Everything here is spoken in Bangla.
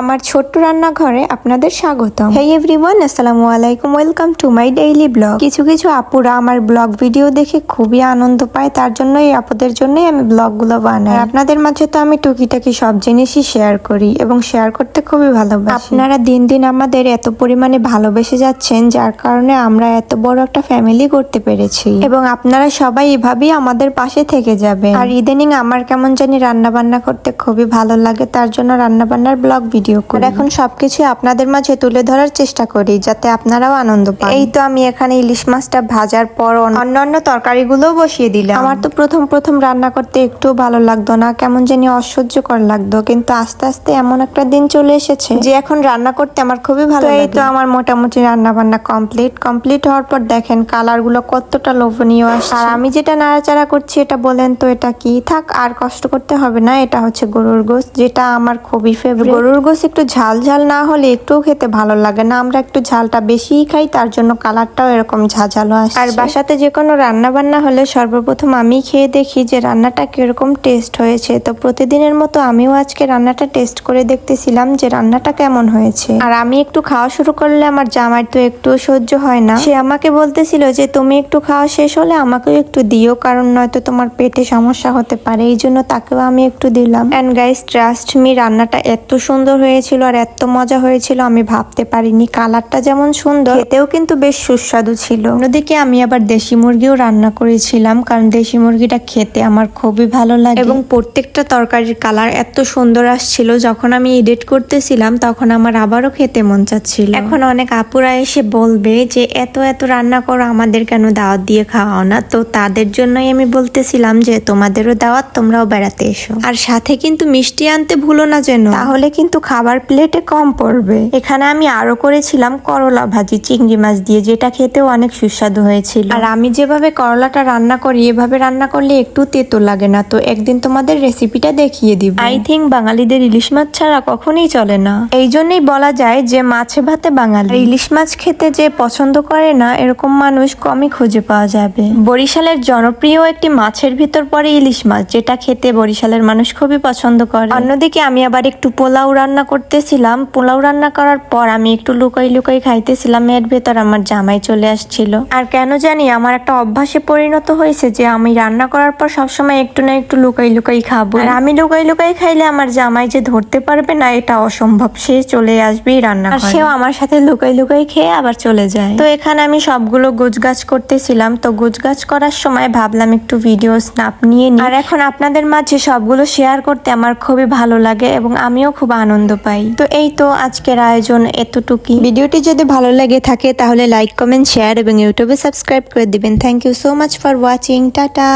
আমার ছোট্ট রান্নাঘরে আপনাদের স্বাগতম। হেই এভরিওয়ান আসসালামু আলাইকুম। Welcome to my daily blog কিছু কিছু আপুরা আমার ব্লগ ভিডিও দেখে খুবই আনন্দ পায়, তার জন্য এই আপুদের জন্যই আমি ব্লগগুলো বানাই। আপনাদের মাঝে তো আমি টুকিটাকি সব জিনিসই শেয়ার করি এবং শেয়ার করতে খুবই ভালোবাসি। আপনারা দিন দিন আমাদের এত পরিমাণে ভালোবেসে যাচ্ছেন, যার কারণে আমরা এত বড় একটা ফ্যামিলি করতে পেরেছি। এবং আপনারা সবাই এভাবেই আমাদের পাশে থেকে যাবেন। আর ইদানিং আমার কেমন জানি রান্না বান্না করতে খুবই ভালো লাগে, তার জন্য রান্না বান্নার ব্লগ ভিডিও করি আর এখন সবকিছু আপনাদের মাঝে তুলে ধরার চেষ্টা করি যাতে আপনারাও আনন্দ পান। এই তো আমি এখানে ইলিশ মাছটা ভাজার পর অন্য- অন্যান্য তরকারিগুলোও বসিয়ে দিলাম। আমার তো প্রথম প্রথম রান্না করতে একটু ভালো লাগতো না কেমন জানি অসহ্যকর লাগতো কিন্তু আস্তে আস্তে এমন একটা দিন চলে এসেছে যে এখন রান্না করতে আমার খুবই ভালো লাগে এই তো আমার মোটামুটি রান্না বান্না কমপ্লিট। কমপ্লিট হওয়ার পর দেখেন কালারগুলো কতটা লোভনীয় আসছে। আর আমি যেটা নাড়াচাড়া করছি এটা বলেন তো এটা কি? থাক আর কষ্ট করতে হবে না এটা হচ্ছে গরুর গোস যেটা আমার খুবই ফেভারিট গরুর গোস একটু ঝাল ঝাল না হলে একটুও খেতে ভালো লাগে না। আমরা একটু ঝালটা বেশিই খাই, তার জন্য কালারটাও এরকম ঝাঝালো আসে আর বাসাতে যে কোনো রান্না বান্না হলে সর্বপ্রথম আমি খেয়ে দেখি যে রান্নাটা কীরকম টেস্ট হয়েছে। তো প্রতিদিনের মতো আমিও আজকে রান্নাটা টেস্ট করে দেখতেছিলাম যে রান্নাটা কেমন হয়েছে। আর আমি একটু খাওয়া শুরু করলে আমার জামাই তো একটু সহ্য হয় না। সে আমাকে বলতেছিল যে, তুমি একটু খাওয়া শেষ হলে আমাকেও একটু দিও, কারণ নয়তো তোমার পেটে সমস্যা হতে পারে। এই জন্য তাকেও আমি একটু দিলাম। অ্যান্ড গাইস ট্রাস্ট মি রান্নাটা এত সুন্দর হয়েছিল আর এত মজা হয়েছিল, আমি ভাবতে পারিনি। কালারটা যেমন সুন্দর, খেতেও কিন্তু বেশ সুস্বাদু ছিল। অন্যদিকে আমি আবার দেশি মুরগিও রান্না করেছিলাম, কারণ দেশি মুরগিটা খেতে আমার খুবই ভালো লাগে। এবং প্রত্যেকটা তরকারির কালার এত সুন্দর আসছিল, যখন আমি এডিট করতেছিলাম, তখন আমার আবারও খেতে মন চাচ্ছিল। এখন অনেক আপুরা এসে বলবে যে, এত এত রান্না করো, আমাদের কেন দাওয়াত দিয়ে খাওয়াও না? তো তাদের জন্যই আমি বলতেছিলাম যে, তোমাদেরও দাওয়াত, তোমরাও বেড়াতে এসো। আর সাথে কিন্তু মিষ্টি আনতে ভুলো না যেন। তাহলে কিন্তু খাবার প্লেটে কম পড়বে। এখানে আমি আরও করেছিলাম করলা ভাজি চিংড়ি মাছ দিয়ে যেটা খেতেও অনেক সুস্বাদু হয়েছিল। আর আমি যেভাবে করলাটা রান্না করি এভাবে রান্না করলে একটু তেতো লাগে না। তো একদিন তোমাদের রেসিপিটা দেখিয়ে দিব। আই থিঙ্ক বাঙালিদের ইলিশ মাছ ছাড়া কখনোই চলে না। এই জন্যই বলা যায় যে মাছে ভাতে বাঙালি। ইলিশ মাছ খেতে যে পছন্দ করে না এরকম মানুষ কমই খুঁজে পাওয়া যাবে। বরিশালের জনপ্রিয় একটি মাছের ভিতর পরে ইলিশ মাছ যেটা খেতে বরিশালের মানুষ খুবই পছন্দ করে। অন্যদিকে আমি আবার একটু পোলাও রান্না করতেছিলাম পোলাও রান্না করার পর আমি একটু লুকাই লুকাই খাইতেছিলাম এর ভেতর আমার জামাই চলে আসছিল। আর কেন জানি আমার একটা অভ্যাসে পরিণত হয়েছে যে আমি রান্না করার পর সবসময় একটু না একটু লুকাই লুকাই খাব। আর আমি লুকাই লুকাই খাইলে আমার জামাই যে ধরতে পারবে না এটা অসম্ভব। সে চলে আসবেই রান্না আর সেও আমার সাথে লুকাই লুকাই খেয়ে আবার চলে যায়। তো এখানে আমি সবগুলো গোছগাছ করতেছিলাম। তো গোছগাছ করার সময় ভাবলাম একটু ভিডিও স্ন্যাপ নিয়ে নিই। আর এখন আপনাদের মাঝে সবগুলো শেয়ার করতে আমার খুবই ভালো লাগে এবং আমিও খুব আনন্দ পাই। তো এই তো আজকের আয়োজন এতটুকুই। ভিডিওটি যদি ভালো লাগে থাকে তাহলে লাইক কমেন্ট শেয়ার এবং ইউটিউবে সাবস্ক্রাইব করে দিবেন। Thank you so much for watching tata.